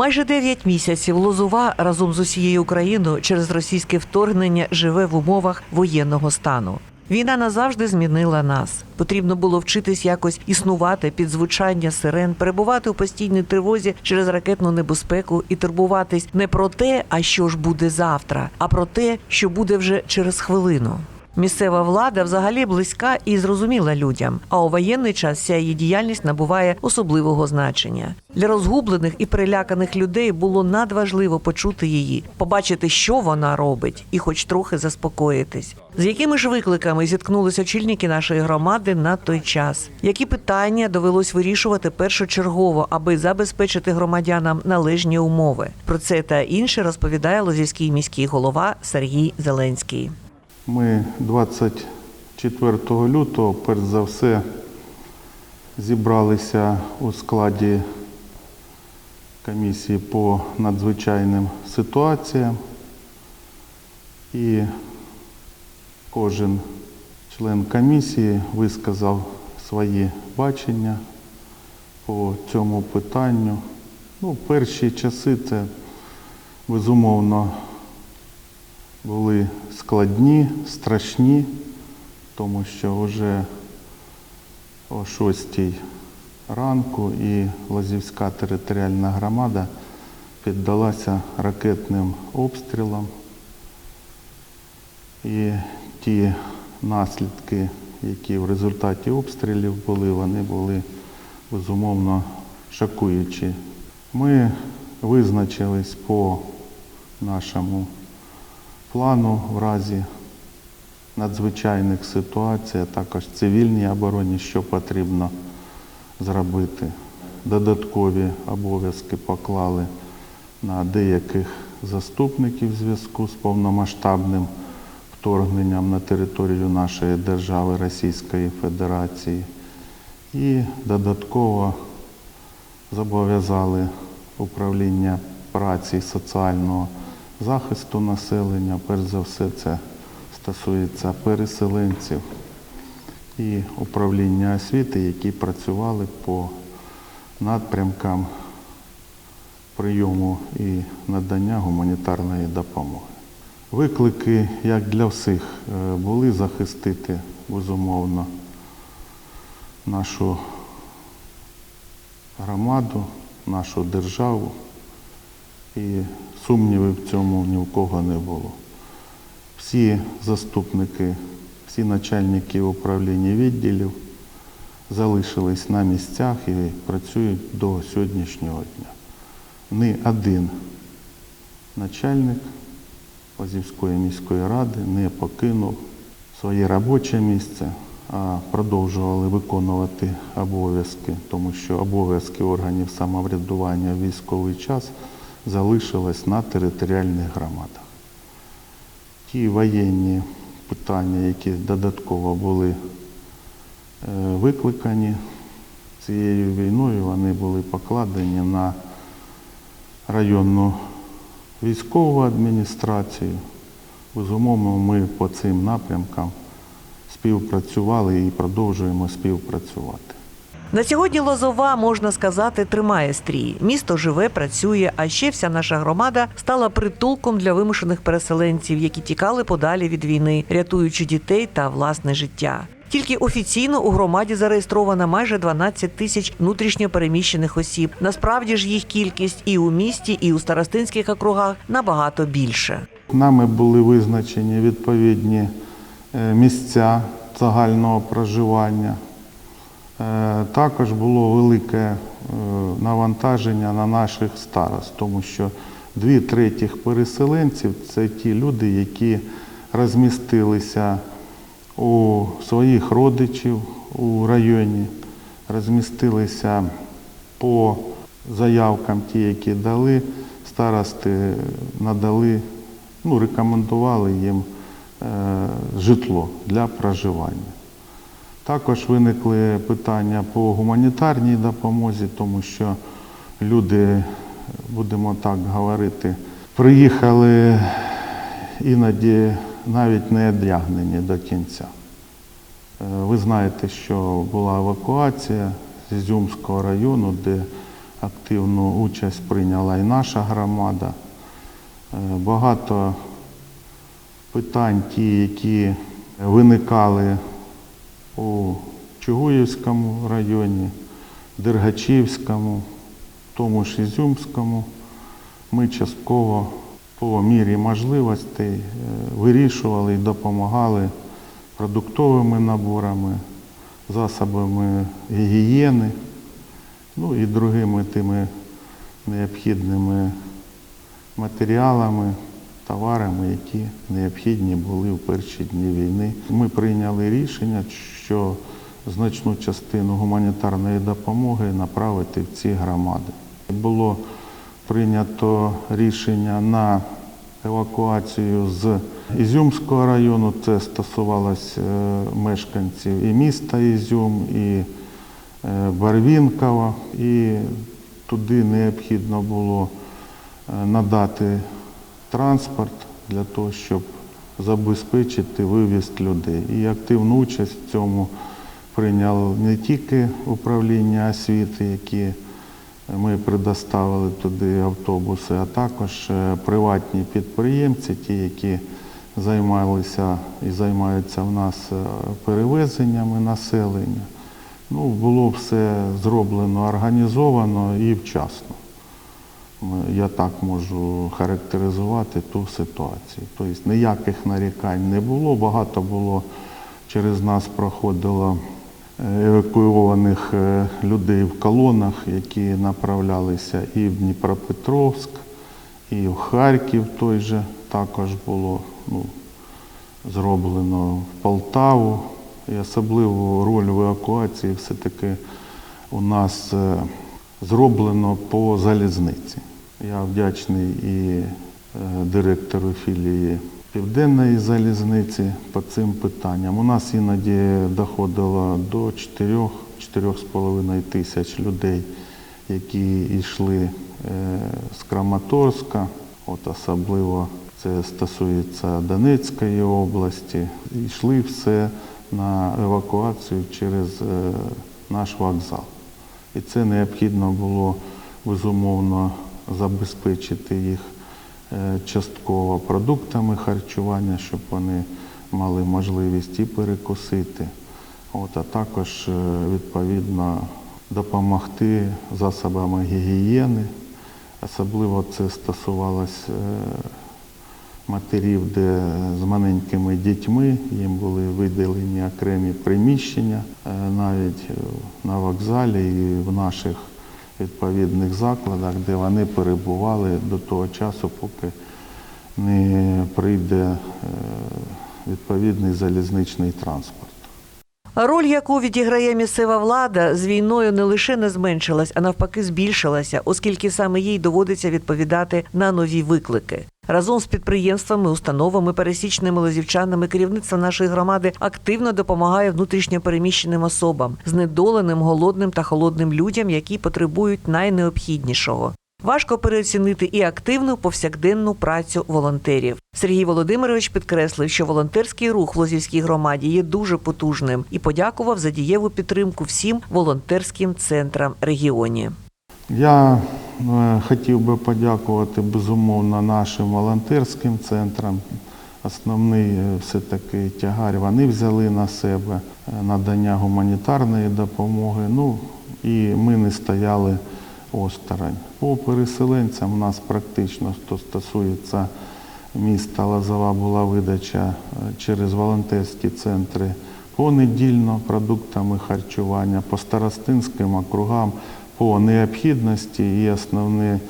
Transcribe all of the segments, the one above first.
Майже 9 місяців Лозова разом з усією Україною через російське вторгнення живе в умовах воєнного стану. Війна назавжди змінила нас. Потрібно було вчитись якось існувати під звучання сирен, перебувати у постійній тривозі через ракетну небезпеку і турбуватись не про те, а що ж буде завтра, а про те, що буде вже через хвилину. Місцева влада взагалі близька і зрозуміла людям. А у воєнний час вся її діяльність набуває особливого значення. Для розгублених і переляканих людей було надважливо почути її, побачити, що вона робить, і хоч трохи заспокоїтись. З якими ж викликами зіткнулися очільники нашої громади на той час? Які питання довелось вирішувати першочергово, аби забезпечити громадянам належні умови? Про це та інше розповідає Лозівський міський голова Сергій Зеленський. Ми 24 лютого, перш за все, зібралися у складі комісії по надзвичайним ситуаціям. І кожен член комісії висказав свої бачення по цьому питанню. Ну, перші часи це безумовно були складні, страшні, тому що вже о 6 ранку і Лазівська територіальна громада піддалася ракетним обстрілам. І ті наслідки, які в результаті обстрілів були, вони були безумовно шокуючі. Ми визначились по нашому плану в разі надзвичайних ситуацій, а також цивільній обороні, що потрібно зробити. Додаткові обов'язки поклали на деяких заступників в зв'язку з повномасштабним вторгненням на територію нашої держави Російської Федерації. І додатково зобов'язали управління праці і соціального захисту населення. Перш за все, це стосується переселенців і управління освіти, які працювали по напрямкам прийому і надання гуманітарної допомоги. Виклики, як для всіх, е, були захистити безумовно нашу громаду, нашу державу. І сумнівів в цьому ні в кого не було. Всі заступники, всі начальники управління відділів залишились на місцях і працюють до сьогоднішнього дня. Ні один начальник Лазівської міської ради не покинув своє робоче місце, а продовжували виконувати обов'язки, тому що обов'язки органів самоврядування в військовий час залишились на територіальних громадах. Ті воєнні питання, які додатково були е, викликані цією війною, вони були покладені на районну військову адміністрацію. Безумовно, ми по цим напрямкам співпрацювали і продовжуємо співпрацювати. На сьогодні Лозова, можна сказати, тримає стрій. Місто живе, працює, а ще вся наша громада стала притулком для вимушених переселенців, які тікали подалі від війни, рятуючи дітей та власне життя. Тільки офіційно у громаді зареєстровано майже 12 тисяч внутрішньо переміщених осіб. Насправді ж їх кількість і у місті, і у старостинських округах набагато більше. Нами були визначені відповідні е, місця загального проживання. Е, Також було велике е, навантаження на наших старост, тому що дві третіх переселенців це ті люди, які розмістилися у своїх родичів у районі, розмістилися по заявкам, ті, які дали, старости надали, ну, рекомендували їм е, житло для проживання. Також виникли питання по гуманітарній допомозі, тому що люди, будемо так говорити, приїхали іноді навіть не одягнені до кінця. Е, Ви знаєте, що була евакуація з Ізюмського району, де активну участь прийняла і наша громада. Е, Багато питань, ті, які виникали у Чугуївському районі, Дергачівському, тому ж Ізюмському, ми частково по мірі можливостей е, вирішували і допомагали продуктовими наборами, засобами гігієни, ну і другими тими необхідними матеріалами, товарами, які необхідні були в перші дні війни. Ми прийняли рішення, що значну частину гуманітарної допомоги направити в ці громади. Було прийнято рішення на евакуацію з Ізюмського району. Це стосувалося е, мешканців і міста Ізюм, і е, Барвінкова. І туди необхідно було е, надати транспорт для того, щоб забезпечити вивіз людей. І активну участь в цьому прийняло не тільки управління освіти, які ми предоставили туди автобуси, а також е, приватні підприємці, ті, які займалися і займаються в нас е, перевезеннями населення. Ну, було все зроблено організовано і вчасно. Я так можу характеризувати ту ситуацію. Тобто ніяких нарікань не було. Багато було через нас проходило е, евакуйованих е, людей в колонах, які направлялися і в Дніпропетровськ, і в Харків той же також було ну, зроблено в Полтаву. І особливу роль в евакуації все-таки у нас е, зроблено по залізниці. Я вдячний і е, директору філії Південної залізниці по цим питанням. У нас іноді доходило до 4-4,5 тисяч людей, які йшли е, з Краматорська, от особливо це стосується Донецької області. Йшли все на евакуацію через е, наш вокзал. І це необхідно було безумовно забезпечити їх е, частково продуктами харчування, щоб вони мали можливість і перекусити, от, а також е, відповідно допомогти засобами гігієни. Особливо це стосувалось е, матерів, де з маленькими дітьми їм були виділені окремі приміщення навіть на вокзалі і в наших відповідних закладах, де вони перебували до того часу, поки не прийде е, відповідний залізничний транспорт. Роль, яку відіграє місцева влада, з війною не лише не зменшилась, а навпаки збільшилася, оскільки саме їй доводиться відповідати на нові виклики. Разом з підприємствами, установами, пересічними лозівчанами керівництво нашої громади активно допомагає внутрішньо переміщеним особам, знедоленим, голодним та холодним людям, які потребують найнеобхіднішого. Важко переоцінити і активну повсякденну працю волонтерів. Сергій Володимирович підкреслив, що волонтерський рух в Лозівській громаді є дуже потужним і подякував за дієву підтримку всім волонтерським центрам регіоні. Я е, хотів би подякувати безумовно нашим волонтерським центрам. Основний е, все-таки тягар вони взяли на себе е, надання гуманітарної допомоги. Ну і ми не стояли осторонь. По переселенцям у нас практично, що стосується міста Лозова, була видача е, через волонтерські центри понедільно продуктами харчування, по старостинським округам по необхідності і основна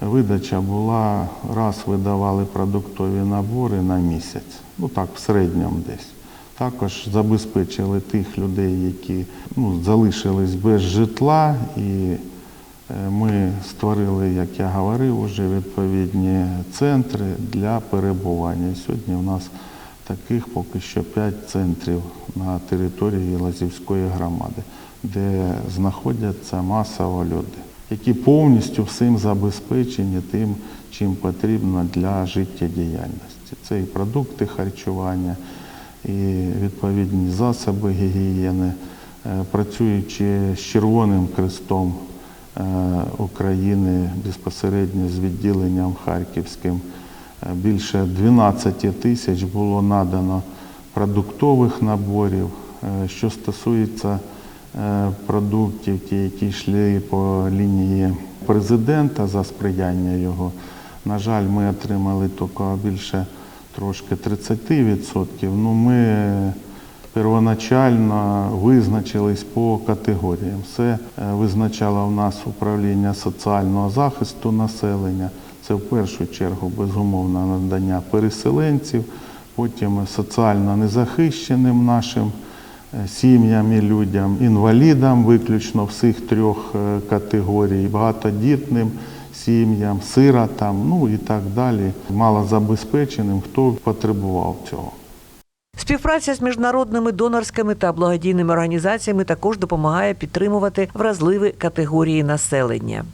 видача була раз видавали продуктові набори на місяць, ну так, в середньому десь. Також забезпечили тих людей, які ну, залишились без житла, і е, ми створили, як я говорив, уже відповідні центри для перебування. Сьогодні у нас таких поки що 5 центрів на території Лазівської громади, де знаходяться масово люди, які повністю всім забезпечені тим, чим потрібно для життєдіяльності. Це і продукти харчування, і відповідні засоби гігієни, Е, працюючи з Червоним Хрестом, е, України безпосередньо з відділенням Харківським. Е, Більше 12 тисяч було надано продуктових наборів. Е, Що стосується е, продуктів, ті, які йшли по лінії президента за сприяння його, на жаль, ми отримали тільки більше трошки 30%. Ну, ми первоначально визначились по категоріям. Це е, визначало в нас управління соціального захисту населення. Це в першу чергу безумовно надання переселенців, потім соціально незахищеним нашим е, сім'ям і людям, інвалідам, виключно всіх трьох е, категорій, багатодітним сім'ям, сиротам, ну і так далі, малозабезпеченим, хто потребував цього. Співпраця з міжнародними донорськими та благодійними організаціями також допомагає підтримувати вразливі категорії населення.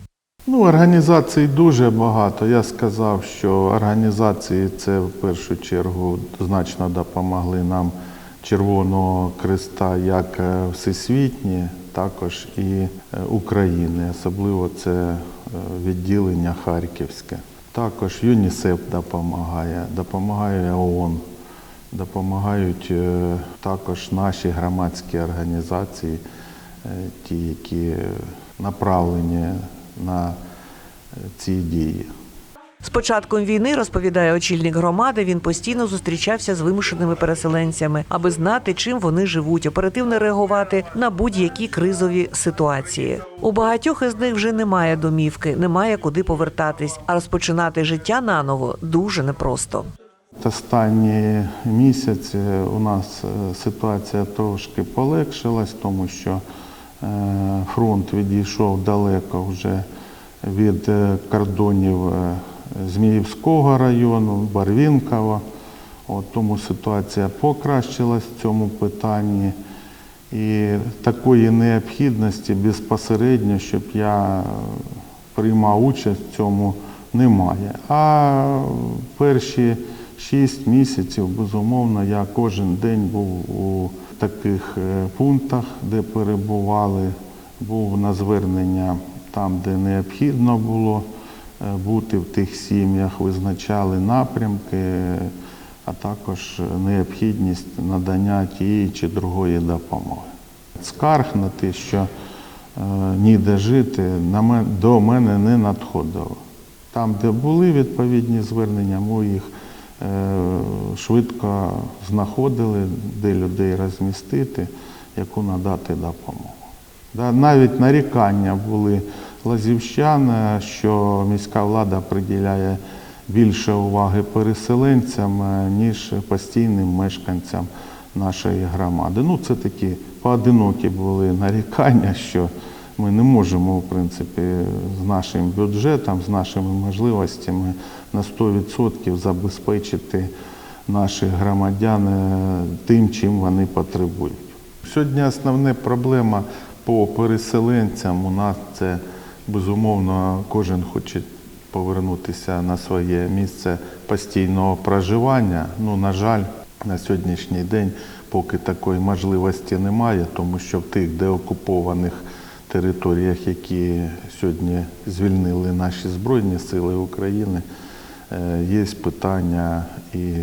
Ну, організацій дуже багато. Я сказав, що організації це в першу чергу значно допомогли нам Червоного Креста як е, всесвітні, також і е, України, особливо це е, відділення Харківське. Також ЮНІСЕФ допомагає, допомагає ООН, допомагають е, також наші громадські організації, е, ті, які направлені на е, ці дії. З початком війни, розповідає очільник громади, він постійно зустрічався з вимушеними переселенцями, аби знати, чим вони живуть, оперативно реагувати на будь-які кризові ситуації. У багатьох із них вже немає домівки, немає куди повертатись, а розпочинати життя наново дуже непросто. Останні місяці у нас е, ситуація трошки полегшилась, тому що е, фронт відійшов далеко вже від е, кордонів Зміївського району, Барвінкова. От, тому ситуація покращилась в цьому питанні. І такої необхідності безпосередньо, щоб я приймав участь в цьому, немає. А перші шість місяців, безумовно, я кожен день був у таких е, пунктах, де перебували, був на звернення там, де необхідно було е, бути в тих сім'ях, визначали напрямки, а також необхідність надання тієї чи другої допомоги. Скарг на те, що е, ніде жити, до мене не надходило. Там, де були відповідні звернення, ми їх швидко знаходили, де людей розмістити, яку надати допомогу. Навіть нарікання були лазівщан, е, що міська влада приділяє більше уваги переселенцям, е, ніж постійним мешканцям нашої громади. Ну, це такі поодинокі були нарікання, що ми не можемо, в принципі, з нашим бюджетом, з нашими можливостями на 100% забезпечити наших громадян е, тим, чим вони потребують. Сьогодні основна проблема по переселенцям у нас це безумовно кожен хоче повернутися на своє місце постійного проживання. Ну, на жаль, на сьогоднішній день поки такої можливості немає, тому що в тих деокупованих територіях, які сьогодні звільнили наші Збройні Сили України, є питання і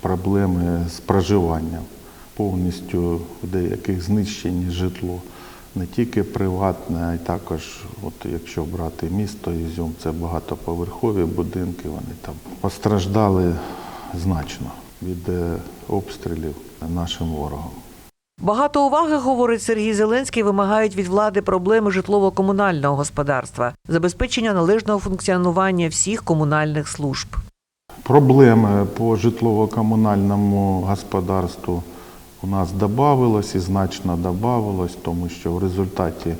проблеми з проживанням. Повністю в деяких знищені житло. Не тільки приватне, а й також, от якщо брати місто Ізюм, це багатоповерхові будинки, вони там постраждали значно від е, обстрілів нашим ворогом. Багато уваги, говорить Сергій Зеленський, вимагають від влади проблеми житлово-комунального господарства, забезпечення належного функціонування всіх комунальних служб. Проблеми по житлово-комунальному господарству у нас додавалось і значно додавалось, тому що в результаті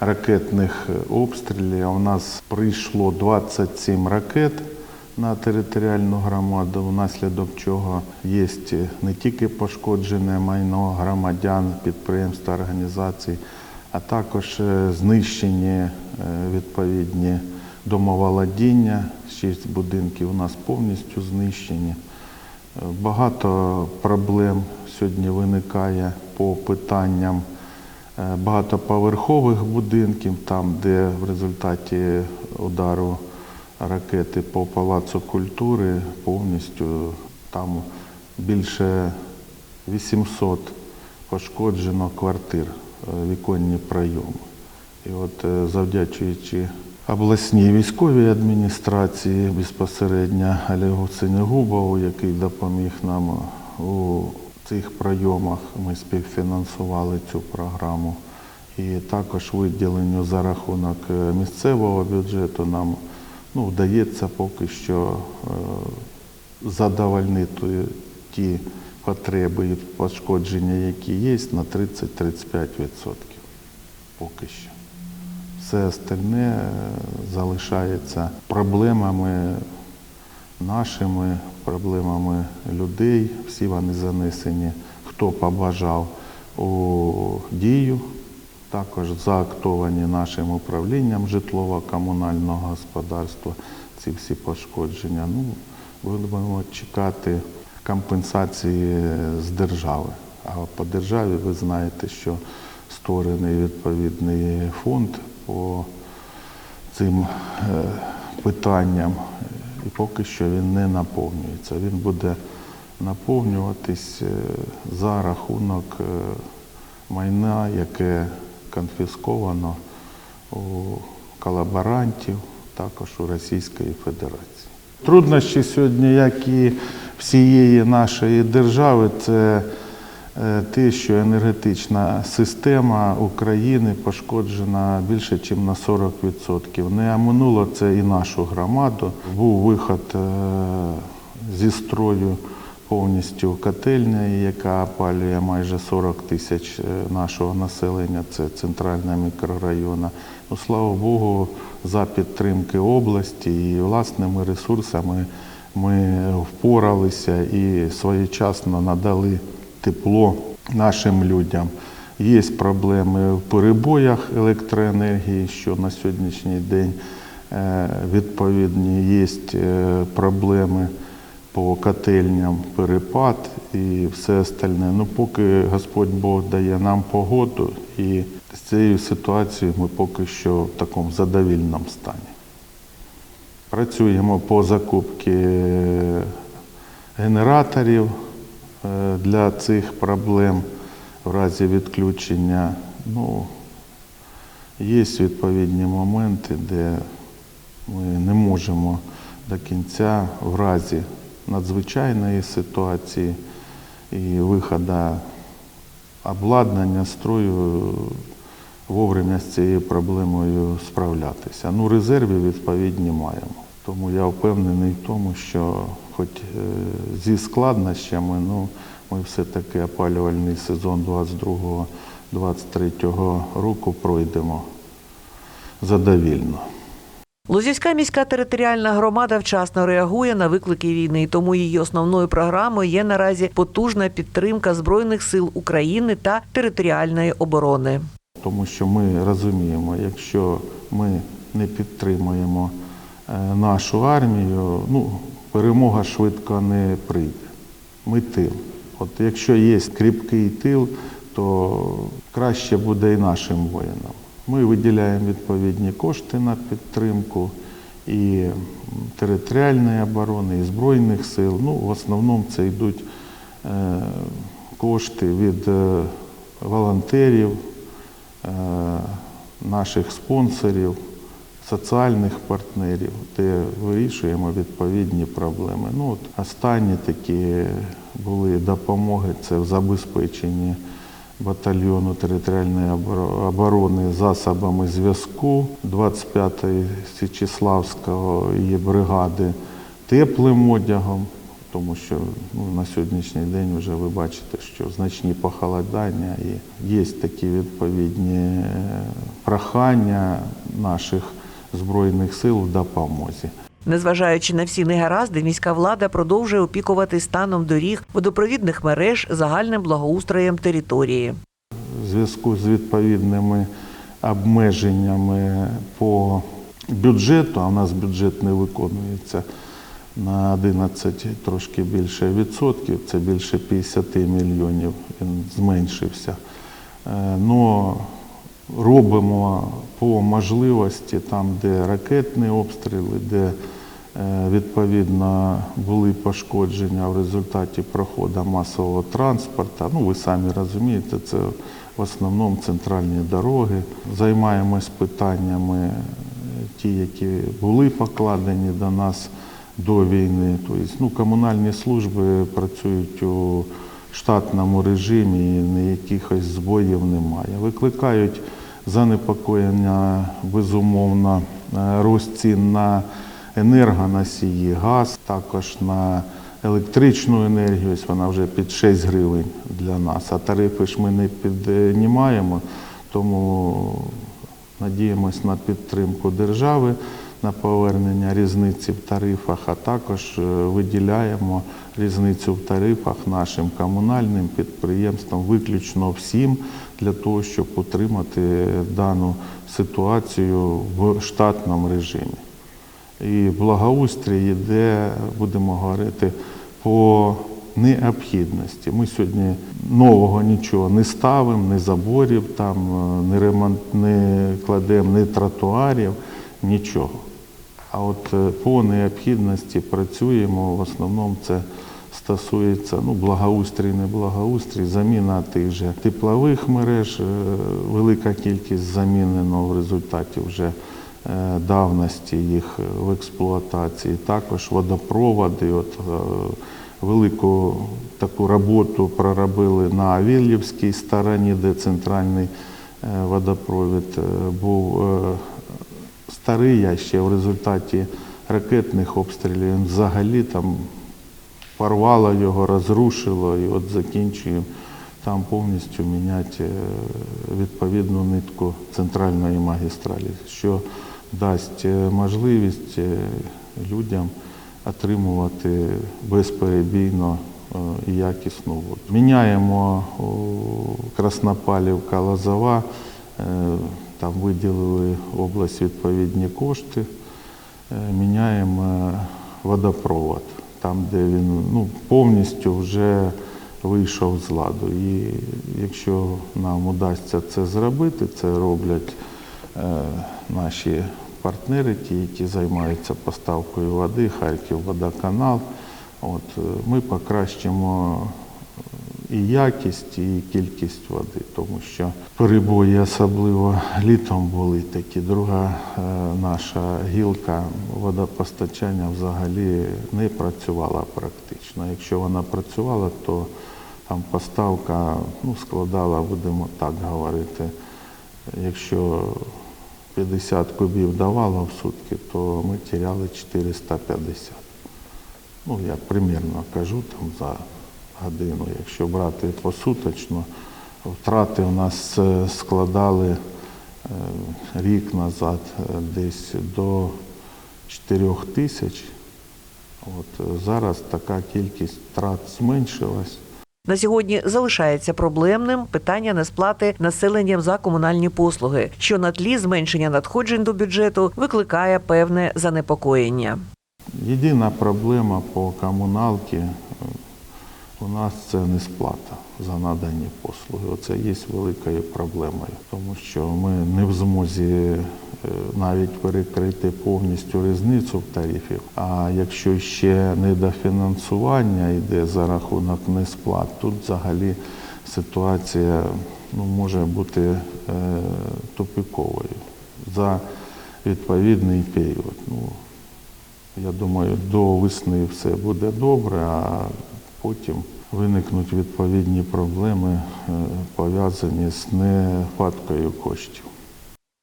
ракетних обстрілів у нас прийшло 27 ракет на територіальну громаду, внаслідок чого є не тільки пошкоджене майно громадян, підприємств організацій, а також е, знищені е, відповідні домоволодіння. Шість будинків у нас повністю знищені. Е, Багато проблем сьогодні виникає по питанням багатоповерхових будинків, там, де в результаті удару ракети по Палацу культури повністю там більше 800 пошкоджено квартир, е, віконні прийоми. І от е, завдячуючи обласній військовій адміністрації безпосередньо Олегу Синегубову, який допоміг нам у цих прийомах, ми співфінансували цю програму. І також виділенню за рахунок е, місцевого бюджету нам ну, вдається поки що е, задовольнити ті потреби і пошкодження, які є, на 30-35% поки що. Все остальне е, залишається проблемами нашими, проблемами людей. Всі вони занесені, хто побажав у дію, також заактовані нашим управлінням житлово-комунального господарства. Ці всі пошкодження. Ну, будемо чекати компенсації з держави. А по державі ви знаєте, що створений відповідний фонд по цим е, питанням, і поки що він не наповнюється. Він буде наповнюватись е, за рахунок е, майна, яке конфісковано у колаборантів, також у Російської Федерації. Труднощі сьогодні, як і всієї нашої держави, це е, те, що енергетична система України пошкоджена більше, ніж на 40%. Не оминуло це і нашу громаду. Був виход е, зі строю повністю котельня, яка опалює майже 40 тисяч е, нашого населення, це центральна мікрорайона. Ну, слава Богу, за підтримки області і власними ресурсами ми впоралися і своєчасно надали тепло нашим людям. Є проблеми в перебоях електроенергії, що на сьогоднішній день е, відповідні є е, проблеми по котельням, перепад і все остальне. Ну, поки Господь Бог дає нам погоду, і з цією ситуацією ми поки що в такому задовільному стані. Працюємо по закупці генераторів е, для цих проблем в разі відключення. Ну, є відповідні моменти, де ми не можемо до кінця в разі надзвичайної ситуації і виходу обладнання строю вовремя з цією проблемою справлятися. Ну, резерви відповідні маємо. Тому я впевнений в тому, що хоч е, зі складнощами, ну, ми все-таки опалювальний сезон 22-23 року пройдемо задовільно. Лозівська міська територіальна громада вчасно реагує на виклики війни, тому її основною програмою є наразі потужна підтримка збройних сил України та територіальної оборони. Тому що ми розуміємо, якщо ми не підтримуємо е, нашу армію, ну, перемога швидко не прийде. Ми тил. От якщо є кріпкий тил, то краще буде і нашим воїнам. Ми виділяємо відповідні кошти на підтримку і територіальної оборони, і Збройних сил. Ну, в основному це йдуть е, кошти від е, волонтерів, е, наших спонсорів, соціальних партнерів, де вирішуємо відповідні проблеми. Ну, от останні такі були допомоги це в забезпеченні батальйону територіальної оборони засобами зв'язку 25-ї Січеславського її бригади теплим одягом, тому що ну, на сьогоднішній день вже ви бачите, що значні похолодання і є такі відповідні е, прохання наших збройних сил в допомозі. Незважаючи на всі негаразди, міська влада продовжує опікувати станом доріг, водопровідних мереж, загальним благоустроєм території. в зв'язку з відповідними обмеженнями по бюджету, а у нас бюджет не виконується на 11 трошки більше відсотків, це більше 50 мільйонів, він зменшився. Е, Но робимо по можливості там, де ракетні обстріли, де відповідно були пошкодження в результаті проходу масового транспорту. Ну, ви самі розумієте, це в основному центральні дороги. Займаємось питаннями е, ті, які були покладені до нас до війни. Тобто, ну, комунальні служби працюють у штатному режимі, і ніякихось збоїв немає. Викликають занепокоєння, безумовно, е, рост цін на енергоносії, газ, також на електричну енергію, ось вона вже під 6 гривень для нас, а тарифи ж ми не піднімаємо, тому надіємось на підтримку держави, на повернення різниці в тарифах, а також е, виділяємо різницю в тарифах нашим комунальним підприємствам, виключно всім, для того, щоб утримати дану ситуацію в штатному режимі. І благоустрій йде, будемо говорити, по необхідності. Ми сьогодні нового нічого не ставимо, не заборів, там, не, ремонт, не кладемо, ні тротуарів, нічого. А от е, по необхідності працюємо, в основному це стосується ну, благоустрій, не благоустрій, заміна тих же теплових мереж, е, велика кількість замінено в результаті вже давності їх в експлуатації. Також водопроводи. От, е, велику таку роботу проробили на Авілівській стороні, де центральний е, водопровід е, був е, старий, а ще в результаті ракетних обстрілів взагалі там порвало його, розрушило і от закінчуємо там повністю міняти е, відповідну нитку центральної магістралі, що дасть е, можливість е, людям отримувати безперебійно е, і якісну воду. Міняємо Краснопалівка, Лозова, е, там виділили область відповідні кошти, міняємо водопровод, там, де він ну, повністю вже вийшов з ладу. І якщо нам удасться це зробити, це роблять наші партнери, ті, які займаються поставкою води, Харків водоканал. От, е, ми покращимо і якість, і кількість води, тому що перебої, особливо літом були такі. Друга е, наша гілка водопостачання взагалі не працювала практично. Якщо вона працювала, то там поставка ну, складала, будемо так говорити, якщо 50 кубів давала в сутки, то ми тіряли 450. Ну, я примірно кажу там за годину. Якщо брати посуточно, втрати у нас е, складали е, рік назад е, десь до 4 тисяч. От, зараз така кількість втрат зменшилась. На сьогодні залишається проблемним питання несплати населенням за комунальні послуги, що на тлі зменшення надходжень до бюджету викликає певне занепокоєння. Єдина проблема по комуналці е, у нас це несплата за надані послуги. Оце є великою проблемою, тому що ми не в змозі навіть перекрити повністю різницю в тарифів. А якщо ще недофінансування йде за рахунок несплат, тут взагалі ситуація ну, може бути е, тупиковою за відповідний період. Ну, я думаю, до весни все буде добре, а потім виникнуть відповідні проблеми, е, пов'язані з нехваткою коштів.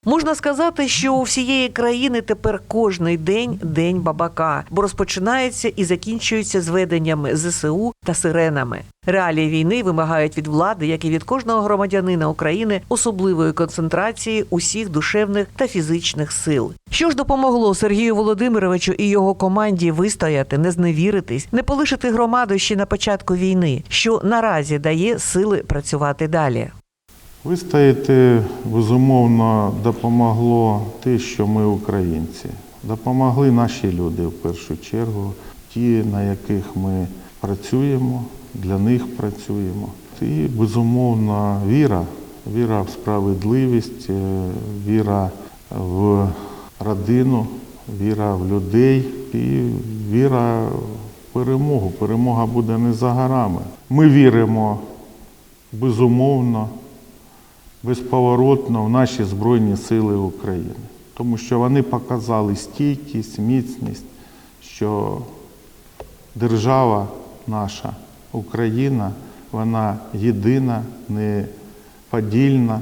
Можна сказати, що у всієї країни тепер кожний день день бабака, бо розпочинається і закінчується зведеннями ЗСУ та сиренами. Реалії війни вимагають від влади, як і від кожного громадянина України, особливої концентрації усіх душевних та фізичних сил. Що ж допомогло Сергію Володимировичу і його команді вистояти, не зневіритись, не полишити громаду ще на початку війни, що наразі дає сили працювати далі. Вистояти, безумовно, допомогло те, що ми українці. Допомогли наші люди в першу чергу, ті, на яких ми працюємо, для них працюємо. І, безумовно, віра, віра в справедливість, е, віра в родину, віра в людей і віра в перемогу. Перемога буде не за горами. Ми віримо безумовно, безповоротно в наші Збройні Сили України, тому що вони показали стійкість, міцність, що держава наша, Україна, вона єдина, неподільна.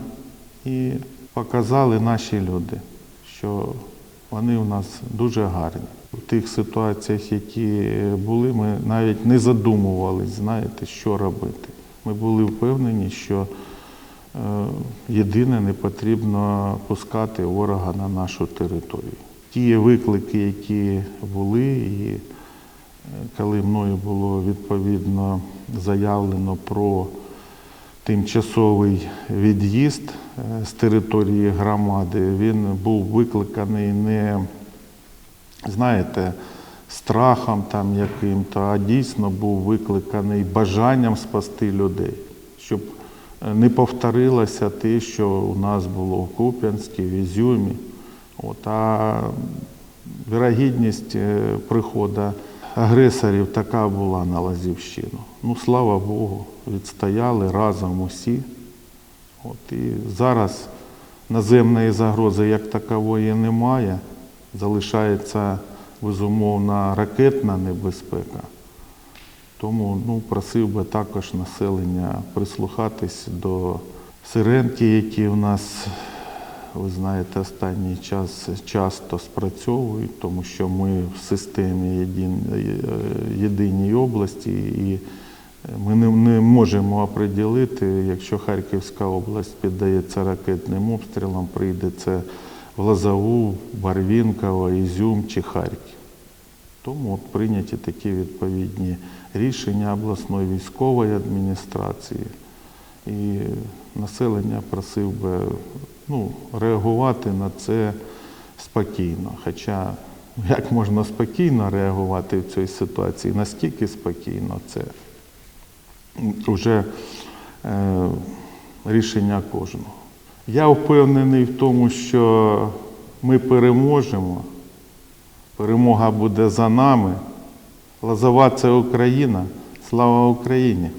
І показали наші люди, що вони у нас дуже гарні. У тих ситуаціях, які були, ми навіть не задумувались, знаєте, що робити. Ми були впевнені, що єдине не потрібно пускати ворога на нашу територію. Ті виклики, які були, і е, коли мною було відповідно заявлено про тимчасовий від'їзд е, з території громади, він був викликаний не, знаєте, страхом там яким-то, а дійсно був викликаний бажанням спасти людей, щоб е, не повторилося те, що у нас було в Куп'янській, в Ізюмі. От, а вірогідність е, приходу агресорів така була на Лазівщину. Ну, слава Богу, відстояли разом усі. От, і зараз наземної загрози як такової немає. Залишається безумовна ракетна небезпека. Тому ну, просив би також населення прислухатись до сирен, ті, які в нас, ви знаєте, останній час часто спрацьовують, тому що ми в системі єдин, єдиній області і ми не, не можемо оприділити, якщо Харківська область піддається ракетним обстрілам, прийде це в Лозову, Барвінково, Ізюм чи Харків. Тому от прийняті такі відповідні рішення обласної військової адміністрації. І населення просив би ну, реагувати на це спокійно. Хоча як можна спокійно реагувати в цій ситуації, наскільки спокійно це вже е, рішення кожного. Я впевнений в тому, що ми переможемо. Перемога буде за нами. Лазова це Україна. Слава Україні!